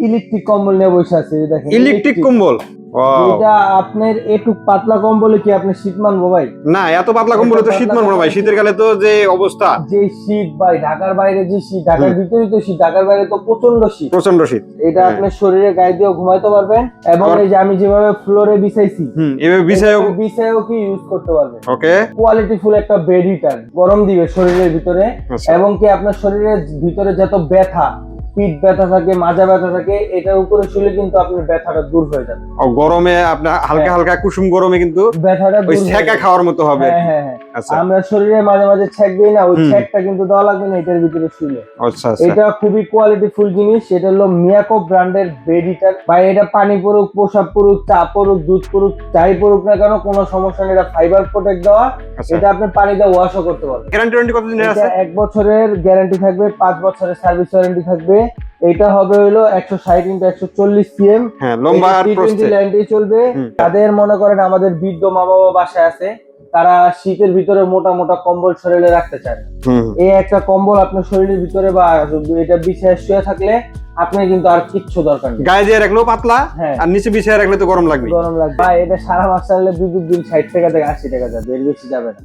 Electric কম্বল নিয়ে বসে আছে দেখেন ইলেকট্রিক কম্বল! এটা আপনার এটুক পাতলা কম্বলে কি আপনি শীত মানবো ভাই? না এত পাতলা কম্বলে তো শীত মানবো ভাই শীতের কালে তো যে অবস্থা। যে শীত ভাই ঢাকার বাইরে যে শীত ঢাকার ভিতরে তো শীত ঢাকার বাইরে তো প্রচণ্ড শীত। প্রচণ্ড শীত। এটা হ্যাঁ। আপনার শরীরে গায়ে দিয়েও ঘুমাইতে পারবেন এবং এই যে আমি যেভাবে ফ্লোরে বিছাইছি হুম এভাবে বিছায়ও কি ইউজ করতে পারবেন? ওকে। কোয়ালিটি ফুল একটা বেড হিটার গরম দিবে শরীরের ভিতরে আচ্ছা। এবং কি আপনার শরীরের ভিতরে যত ব্যথা পিঠ ব্যথা থাকে মাজা ব্যথা থাকে এটার উপরে শুলে কিন্তু আপনার ব্যথাটা দূর হয়ে যাবে। গরমে আপনার হালকা হ্যাঁ। হালকা কুসুম গরমে কিন্তু ব্যথাটা ওই ছ্যাঁকা খাওয়ার মতো হবে। হ্যাঁ হ্যাঁ হ্যাঁ। আচ্ছা। আমরা শরীরে মাঝে মাঝে ছ্যাক দিই না ওই। কিন্তু দেওয়া লাগবে না এটার ভিতরে শুলে। আচ্ছা আচ্ছা। এটা খুবই কোয়ালিটি ফুল জিনিস এটা হলো মিয়াকো ব্র্যান্ডের বেড হিটার বা এটা পানি পড়ুক পোশাক পড়ুক চা পড়ুক দুধ পড়ুক যাই পড়ুক না কেন কোনো সমস্যা নেই। এটা ফাইবার প্রোটেক্ট দেওয়া আচ্ছা। এটা আপনি পানিতে ওয়াশও করতে পারবেন। গ্যারান্টি কতদিনের আছে? এক বছরের গ্যারান্টি থাকবে পাঁচ বছরের সার্ভিস ওয়ারেন্টি থাকবে। এটা হবে হলো একশো ষাট ইন্টু একশো চল্লিশ সিএম হ্যাঁ লম্বা ল্যান্ডে চলবে। তাদের মনে করেন আমাদের বৃদ্ধ মা বাবা বাসায় আছে তারা শীতের ভিতরে মোটা মোটা কম্বল শরীরে রাখতে চান এই একটা কম্বল আপনার শরীরের ভিতরে বা এটা বিছায় শুয়ে থাকলে আপনার কিন্তু আর কিচ্ছু দরকার নেই। গায়ে দিয়ে রাখলেও পাতলা হ্যাঁ। আর নিচে বিছিয়ে রাখলে তো গরম লাগবে গরম লাগবে। এটা সারা মাস চালালে বিদ্যুৎ বিল ষাট টাকা থেকে আশি টাকা যাবে এর বেশি যাবে না।